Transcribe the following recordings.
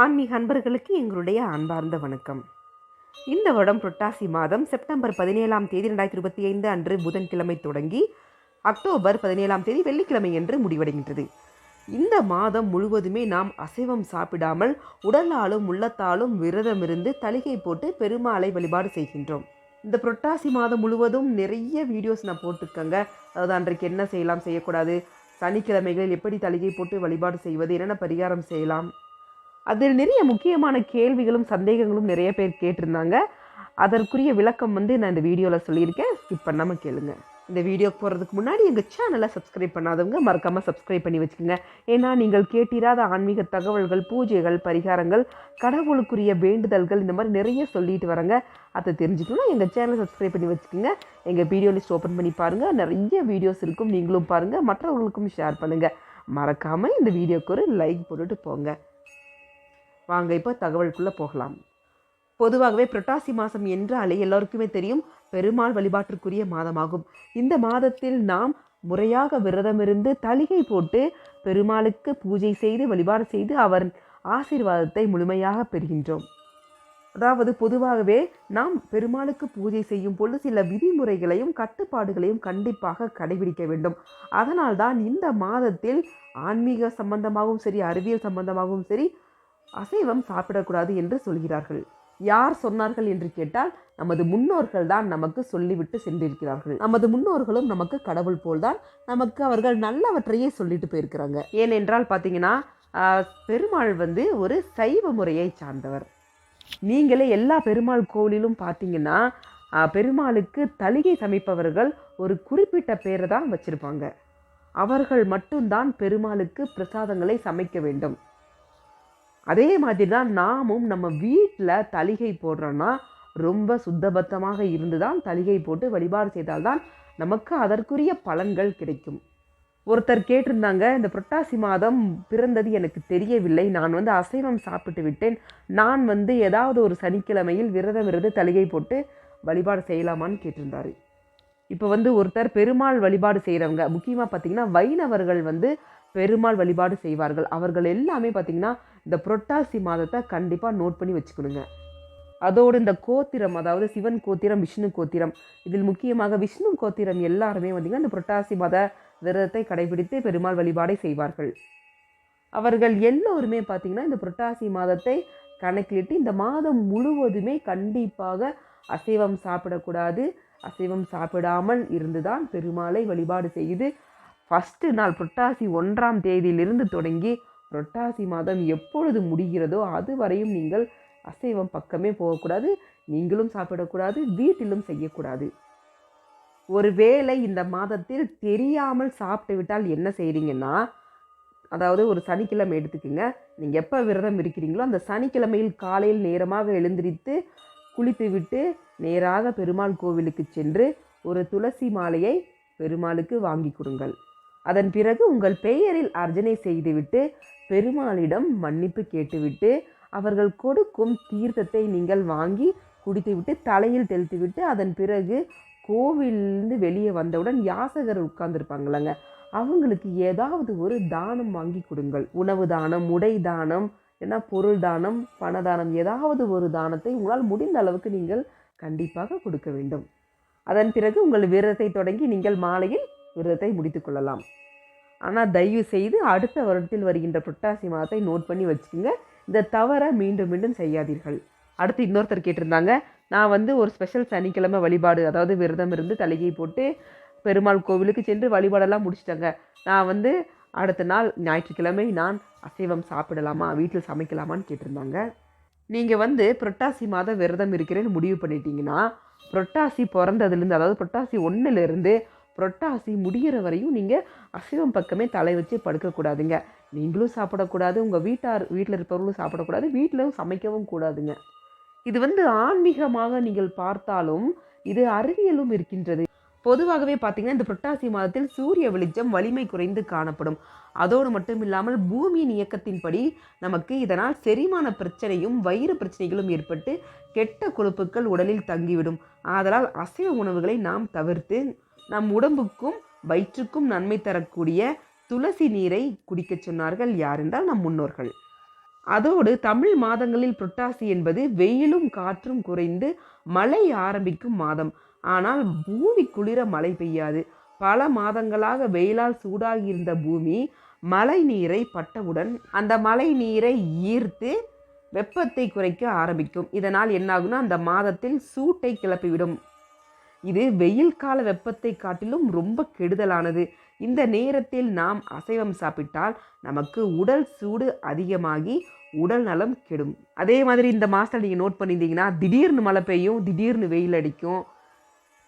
ஆன்மீக அன்பர்களுக்கு எங்களுடைய அன்பார்ந்த வணக்கம். இந்த வருடம் புரட்டாசி மாதம் செப்டம்பர் பதினேழாம் தேதி ரெண்டாயிரத்தி இருபத்தி ஐந்து அன்று புதன்கிழமை தொடங்கி அக்டோபர் பதினேழாம் தேதி வெள்ளிக்கிழமை என்று முடிவடைகின்றது. இந்த மாதம் முழுவதுமே நாம் அசைவம் சாப்பிடாமல் உடலாலும் உள்ளத்தாலும் விரதம் இருந்து தலிகை போட்டு பெருமாளை வழிபாடு செய்கின்றோம். இந்த புரட்டாசி மாதம் முழுவதும் நிறைய வீடியோஸ் நான் போட்டிருக்கேங்க. அதாவது அன்றைக்கு என்ன செய்யலாம் செய்யக்கூடாது சனிக்கிழமைகளில் எப்படி தலிகை போட்டு வழிபாடு செய்வது என்னென்ன பரிகாரம் செய்யலாம் அதில் நிறைய முக்கியமான கேள்விகளும் சந்தேகங்களும் நிறைய பேர் கேட்டிருந்தாங்க. அதற்குரிய விளக்கம் வந்து நான் இந்த வீடியோவில் சொல்லியிருக்கேன். ஸ்கிப் பண்ணாமல் கேளுங்க. இந்த வீடியோ போகிறதுக்கு முன்னாடி எங்கள் சேனலை சப்ஸ்கிரைப் பண்ணாதவங்க மறக்காமல் சப்ஸ்கிரைப் பண்ணி வச்சுக்கோங்க. ஏன்னா நீங்கள் கேட்டிராத ஆன்மீக தகவல்கள் பூஜைகள் பரிகாரங்கள் கடவுளுக்குரிய வேண்டுதல்கள் இந்த மாதிரி நிறைய சொல்லிட்டு வரேங்க. அதை தெரிஞ்சுக்கணும் எங்கள் சேனலை சப்ஸ்கிரைப் பண்ணி வச்சுக்கோங்க. எங்கள் வீடியோ லிஸ்ட் ஓப்பன் பண்ணி பாருங்கள் நிறைய வீடியோஸ் இருக்கும். நீங்களும் பாருங்கள் மற்றவர்களுக்கும் ஷேர் பண்ணுங்கள் மறக்காமல் இந்த வீடியோக்கு ஒரு லைக் போட்டுட்டு போங்க. வாங்க இப்போ தகவலுக்குள்ளே போகலாம். பொதுவாகவே புரட்டாசி மாதம் என்றாலே எல்லோருக்குமே தெரியும். பெருமாள் வழிபாட்டிற்குரிய மாதமாகும். இந்த மாதத்தில் நாம் முறையாக விரதமிருந்து தலிகை போட்டு பெருமாளுக்கு பூஜை செய்து வழிபாடு செய்து அவர் ஆசீர்வாதத்தை முழுமையாக பெறுகின்றோம். அதாவது பொதுவாகவே நாம் பெருமாளுக்கு பூஜை செய்யும் பொழுது சில விதிமுறைகளையும் கட்டுப்பாடுகளையும் கண்டிப்பாக கடைபிடிக்க வேண்டும். அதனால்தான் இந்த மாதத்தில் ஆன்மீக சம்பந்தமாகவும் சரி அறிவியல் சம்பந்தமாகவும் சரி அசைவம் சாப்பிடக்கூடாது என்று சொல்கிறார்கள். யார் சொன்னார்கள் என்று கேட்டால் நமது முன்னோர்கள் தான் நமக்கு சொல்லிவிட்டு சென்றிருக்கிறார்கள். நமது முன்னோர்களும் நமக்கு கடவுள் போல்தான் நமக்கு அவர்கள் நல்லவற்றையே சொல்லிட்டு போயிருக்கிறாங்க. ஏனென்றால் பார்த்தீங்கன்னா பெருமாள் வந்து ஒரு சைவ முறையை சார்ந்தவர். நீங்களே எல்லா பெருமாள் கோவிலிலும் பார்த்தீங்கன்னா பெருமாளுக்கு தலிகை சமைப்பவர்கள் ஒரு குறிப்பிட்ட பேரை தான் வச்சுருப்பாங்க. அவர்கள் மட்டும்தான் பெருமாளுக்கு பிரசாதங்களை சமைக்க வேண்டும். அதே மாதிரி தான் நாமும் நம்ம வீட்டில் தலிகை போடுறோன்னா ரொம்ப சுத்தபத்தமாக இருந்து தான் தலிகை போட்டு வழிபாடு செய்தால்தான் நமக்கு அதற்குரிய பலன்கள் கிடைக்கும். ஒருத்தர் கேட்டிருந்தாங்க இந்த புரட்டாசி மாதம் பிறந்தது எனக்கு தெரியவில்லை. நான் வந்து அசைவம் சாப்பிட்டு விட்டேன். நான் வந்து ஏதாவது ஒரு சனிக்கிழமையில் விரதம் இருந்து தலிகை போட்டு வழிபாடு செய்யலாமான்னு கேட்டிருந்தாரு. இப்போ வந்து ஒருத்தர் பெருமாள் வழிபாடு செய்கிறவங்க முக்கியமாக பார்த்தீங்கன்னா வைணவர்கள் வந்து பெருமாள் வழிபாடு செய்வார்கள். அவர்கள் எல்லாமே பார்த்தீங்கன்னா இந்த புரட்டாசி மாதத்தை கண்டிப்பாக நோட் பண்ணி வச்சுக்கணுங்க. அதோடு இந்த கோத்திரம் அதாவது சிவன் கோத்திரம் விஷ்ணு கோத்திரம் இதில் முக்கியமாக விஷ்ணு கோத்திரம் எல்லாருமே பார்த்திங்கன்னா இந்த புரட்டாசி மாத விரதத்தை கடைபிடித்து பெருமாள் வழிபாடை செய்வார்கள். அவர்கள் எல்லோருமே பார்த்திங்கன்னா இந்த புரட்டாசி மாதத்தை கணக்கிலிட்டு இந்த மாதம் முழுவதுமே கண்டிப்பாக அசைவம் சாப்பிடக்கூடாது. அசைவம் சாப்பிடாமல் இருந்துதான் பெருமாளை வழிபாடு செய்து ஃபஸ்ட்டு நாள் புரட்டாசி ஒன்றாம் தேதியிலிருந்து தொடங்கி புரட்டாசி மாதம் எப்பொழுது முடிகிறதோ அது வரையும் நீங்கள் அசைவம் பக்கமே போகக்கூடாது நீங்களும் சாப்பிடக்கூடாது வீட்டிலும் செய்யக்கூடாது. ஒருவேளை இந்த மாதத்தில் தெரியாமல் சாப்பிட்டு விட்டால் என்ன செய்கிறீங்கன்னா அதாவது ஒரு சனிக்கிழமை எடுத்துக்கோங்க நீங்கள் எப்போ விரதம் இருக்கிறீங்களோ அந்த சனிக்கிழமையில் காலையில் நேரமாக எழுந்திரித்து குளித்து விட்டு நேராக பெருமாள் கோவிலுக்கு சென்று ஒரு துளசி மாலையை பெருமாளுக்கு வாங்கி கொடுங்கள். அதன் பிறகு உங்கள் பெயரில் அர்ச்சனை செய்துவிட்டு பெருமாளிடம் மன்னிப்பு கேட்டுவிட்டு அவர்கள் கொடுக்கும் தீர்த்தத்தை நீங்கள் வாங்கி குடித்துவிட்டு தலையில் தெளித்துவிட்டு அதன் பிறகு கோவிலிருந்து வெளியே வந்தவுடன் யாசகர் உட்கார்ந்துருப்பாங்களங்க அவங்களுக்கு ஏதாவது ஒரு தானம் வாங்கி கொடுங்கள். உணவு தானம் உடை தானம் ஏன்னா பொருள் தானம் பணதானம் ஏதாவது ஒரு தானத்தை உங்களால் முடிந்த அளவுக்கு நீங்கள் கண்டிப்பாக கொடுக்க வேண்டும். அதன் பிறகு உங்கள் விரதத்தை தொடங்கி நீங்கள் மாலையில் விரதத்தை முடித்து கொள்ளலாம். ஆனால் தயவு செய்து அடுத்த வருடத்தில் வருகின்ற புரட்டாசி மாதத்தை நோட் பண்ணி வச்சுக்கோங்க. இந்த தவறை மீண்டும் மீண்டும் செய்யாதீர்கள். அடுத்து இன்னொருத்தர் கேட்டிருந்தாங்க நான் வந்து ஒரு ஸ்பெஷல் சனிக்கிழமை வழிபாடு அதாவது விரதம் இருந்து தலைகை போட்டு பெருமாள் கோவிலுக்கு சென்று வழிபாடெல்லாம் முடிச்சிட்டேங்க. நான் வந்து அடுத்த நாள் ஞாயிற்றுக்கிழமை நான் அசைவம் சாப்பிடலாமா வீட்டில் சமைக்கலாமான்னு கேட்டிருந்தாங்க. நீங்கள் வந்து புரட்டாசி மாதம் விரதம் இருக்கிறேன்னு முடிவு பண்ணிட்டீங்கன்னா புரட்டாசி பிறந்ததுலேருந்து அதாவது புரட்டாசி ஒன்றுலேருந்து புரட்டாசி முடிகிற வரையும் நீங்கள் அசைவம் பக்கமே தலை வச்சு படுக்கக்கூடாதுங்க. நீங்களும் சாப்பிடக்கூடாது உங்கள் வீட்டார் வீட்டில் இருப்பவர்களும் சாப்பிடக்கூடாது வீட்டிலும் சமைக்கவும் கூடாதுங்க. இது வந்து ஆன்மீகமாக நீங்கள் பார்த்தாலும் இது அறிவியலும் இருக்கின்றது. பொதுவாகவே பார்த்தீங்கன்னா இந்த புரட்டாசி மாதத்தில் சூரிய வெளிச்சம் வலிமை குறைந்து காணப்படும். அதோடு மட்டும் இல்லாமல் பூமியின் இயக்கத்தின்படி நமக்கு இதனால் செரிமான பிரச்சனையும் வயிறு பிரச்சனைகளும் ஏற்பட்டு கெட்ட கொழுப்புக்கள் உடலில் தங்கிவிடும். ஆதலால் அசைவ உணவுகளை நாம் தவிர்த்து நம் உடம்புக்கும் வயிற்றுக்கும் நன்மை தரக்கூடிய துளசி நீரை குடிக்கச் சொன்னார்கள் யார் என்றால் நம் முன்னோர்கள். அதோடு தமிழ் மாதங்களில் புரட்டாசி என்பது வெயிலும் காற்றும் குறைந்து மழை ஆரம்பிக்கும் மாதம். ஆனால் பூமி குளிர மழை பெய்யாது. பல மாதங்களாக வெயிலால் சூடாகியிருந்த பூமி மழை நீரை பட்டவுடன் அந்த மழை நீரை ஈர்த்து வெப்பத்தை குறைக்க ஆரம்பிக்கும். இதனால் என்னாகும்னா அந்த மாதத்தில் சூட்டை கிளப்பிவிடும். இது வெயில் கால வெப்பத்தை காட்டிலும் ரொம்ப கெடுதலானது. இந்த நேரத்தில் நாம் அசைவம் சாப்பிட்டால் நமக்கு உடல் சூடு அதிகமாகி உடல் நலம் கெடும். அதே மாதிரி இந்த மாதத்தில் நீங்கள் நோட் பண்ணியிருந்தீங்கன்னா திடீர்னு மழை பெய்யும் திடீர்னு வெயில் அடிக்கும்.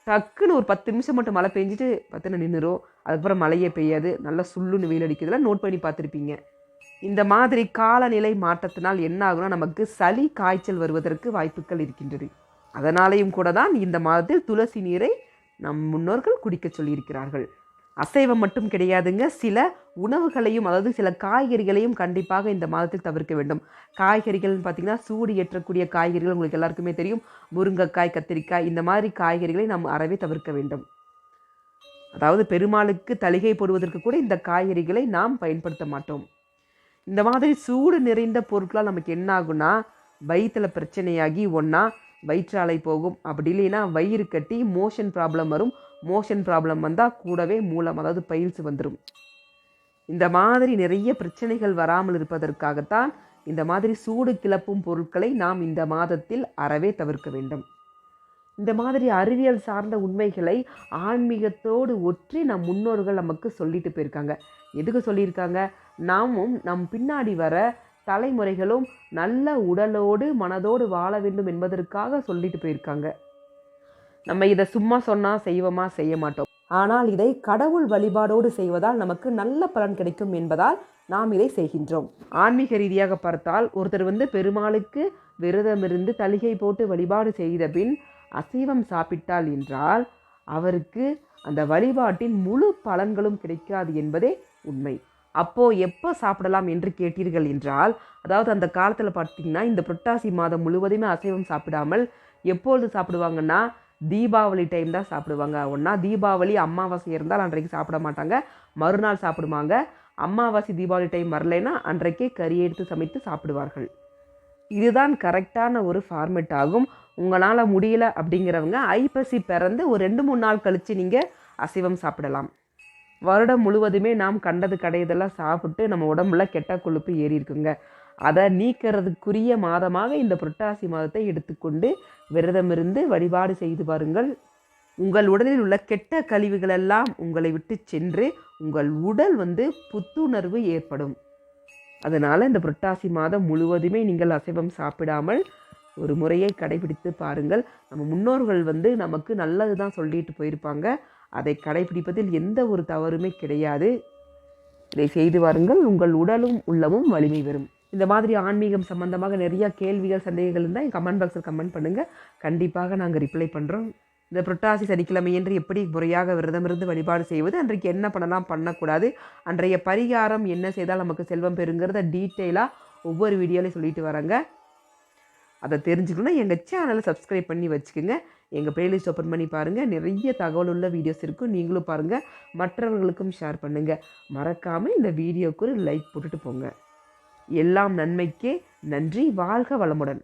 டக்குன்னு ஒரு பத்து நிமிஷம் மட்டும் மழை பெஞ்சிட்டு பத்துன்னு நின்றுரும். அதுக்கப்புறம் மழையே பெய்யாது. நல்லா சுள்ளுன்னு வெயில் அடிக்கிறதுலாம் நோட் பண்ணி பார்த்துருப்பீங்க. இந்த மாதிரி காலநிலை மாற்றத்தினால் என்ன ஆகும்னா நமக்கு சளி காய்ச்சல் வருவதற்கு வாய்ப்புகள் இருக்கின்றது. அதனாலேயும் கூட தான் இந்த மாதத்தில் துளசி நீரை நம் முன்னோர்கள் குடிக்க சொல்லியிருக்கிறார்கள். அசைவம் மட்டும் கிடையாதுங்க. சில உணவுகளையும் அதாவது சில காய்கறிகளையும் கண்டிப்பாக இந்த மாதத்தில் தவிர்க்க வேண்டும். காய்கறிகள்னு பார்த்தீங்கன்னா சூடு ஏற்றக்கூடிய காய்கறிகள் உங்களுக்கு எல்லாருக்குமே தெரியும். முருங்கைக்காய் கத்திரிக்காய் இந்த மாதிரி காய்கறிகளை நாம் அறவே தவிர்க்க வேண்டும். அதாவது பெருமாளுக்கு தளிகை போடுவதற்கு கூட இந்த காய்கறிகளை நாம் பயன்படுத்த மாட்டோம். இந்த மாதிரி சூடு நிறைந்த பொருட்களால் நமக்கு என்ன ஆகும்னா வயிற்றில் பிரச்சனையாகி ஒன்றா வயிற்றாலை போகும். அப்படி இல்லைன்னா வயிறு கட்டி மோஷன் ப்ராப்ளம் வரும். மோஷன் ப்ராப்ளம் வந்தால் கூடவே மூலம் அதாவது பயில்ஸ் வந்துடும் இந்த மாதிரி நிறைய பிரச்சனைகள் வராமல் இருப்பதற்காகத்தான் இந்த மாதிரி சூடு கிளப்பும் பொருட்களை நாம் இந்த மாதத்தில் அறவே தவிர்க்க வேண்டும். இந்த மாதிரி அறிவியல் சார்ந்த உண்மைகளை ஆன்மீகத்தோடு ஒற்றி நம் முன்னோர்கள் நமக்கு சொல்லிட்டு போயிருக்காங்க. எதுக்கு சொல்லியிருக்காங்க? நாமும் நம் பின்னாடி வர தலைமுறைகளும் நல்ல உடலோடு மனதோடு வாழ வேண்டும் என்பதற்காக சொல்லிட்டு போயிருக்காங்க. நம்ம இதை சும்மா சொன்னால் செய்வோமா செய்ய மாட்டோம். ஆனால் இதை கடவுள் வழிபாடோடு செய்வதால் நமக்கு நல்ல பலன் கிடைக்கும் என்பதால் நாம் இதை செய்கின்றோம். ஆன்மீக ரீதியாக பார்த்தால் ஒருத்தர் வந்து பெருமாளுக்கு விரதமிருந்து தலிகை போட்டு வழிபாடு செய்த பின் அசைவம் சாப்பிட்டால் என்றால் அவருக்கு அந்த வழிபாட்டின் முழு பலன்களும் கிடைக்காது என்பதே உண்மை. அப்போது எப்போ சாப்பிடலாம் என்று கேட்டீர்கள் என்றால் அதாவது அந்த காலத்தில் பார்த்தீங்கன்னா இந்த புரட்டாசி மாதம் முழுவதுமே அசைவம் சாப்பிடாமல் எப்பொழுது சாப்பிடுவாங்கன்னா தீபாவளி டைம் தான் சாப்பிடுவாங்க. ஒன்றா தீபாவளி அமாவாசை இருந்தால் அன்றைக்கு சாப்பிட மாட்டாங்க. மறுநாள் சாப்பிடுவாங்க. அமாவாசை தீபாவளி டைம் வரலைன்னா அன்றைக்கே கறி எடுத்து சமைத்து சாப்பிடுவார்கள். இதுதான் கரெக்டான ஒரு ஃபார்மெட் ஆகும். உங்களால் முடியல அப்படிங்கிறவங்க ஐப்பசி பிறந்து ஒரு ரெண்டு மூணு நாள் கழித்து நீங்கள் அசைவம் சாப்பிடலாம். வருடம் முழுவதுமே நாம் கண்டது கடையதெல்லாம் சாப்பிட்டு நம்ம உடம்புல கெட்ட கொழுப்பு ஏறி இருக்குங்க. அதை நீக்கிறதுக்குரிய மாதமாக இந்த புரட்டாசி மாதத்தை எடுத்துக்கொண்டு விரதம் இருந்து வழிபாடு செய்து பாருங்கள். உங்கள் உடலில் உள்ள கெட்ட கழிவுகளெல்லாம் உங்களை விட்டு சென்று உங்கள் உடல் வந்து புத்துணர்வு ஏற்படும். அதனால் இந்த புரட்டாசி மாதம் முழுவதுமே நீங்கள் அசைவம் சாப்பிடாமல் ஒரு முறையை கடைபிடித்து பாருங்கள். நம்ம முன்னோர்கள் வந்து நமக்கு நல்லது தான் சொல்லிட்டு போயிருப்பாங்க. அதை கடைபிடிப்பதில் எந்த ஒரு தவறுமே கிடையாது. இதை செய்து வாருங்கள் உங்கள் உடலும் உள்ளமும் வலிமை பெறும். இந்த மாதிரி ஆன்மீகம் சம்பந்தமாக நிறையா கேள்விகள் சந்தேகங்கள் இருந்தால் கமெண்ட் பாக்ஸில் கமெண்ட் பண்ணுங்கள் கண்டிப்பாக நாங்கள் ரிப்ளை பண்ணுறோம் இந்த புரட்டாசி சனிக்கிழமை என்று எப்படி முறையாக விரதமிருந்து வழிபாடு செய்வது அன்றைக்கு என்ன பண்ணலாம் பண்ணக்கூடாது அன்றைய பரிகாரம் என்ன செய்தால் நமக்கு செல்வம் பெறுங்கிறத டீட்டெயிலாக ஒவ்வொரு வீடியோலையும் சொல்லிட்டு வரேங்க அதை தெரிஞ்சுக்கணுன்னா எங்கள் சேனலை சப்ஸ்கிரைப் பண்ணி வச்சுக்கோங்க. எங்கள் பிளேலிஸ்ட் ஓப்பன் பண்ணி பாருங்கள் நிறைய தகவல் உள்ள வீடியோஸ் இருக்கும். நீங்களும் பாருங்கள் மற்றவர்களுக்கும் ஷேர் பண்ணுங்கள் மறக்காமல் இந்த வீடியோக்கு ஒரு லைக் போட்டுட்டு போங்க. எல்லாம் நன்மைக்கே நன்றி. வாழ்க வளமுடன்.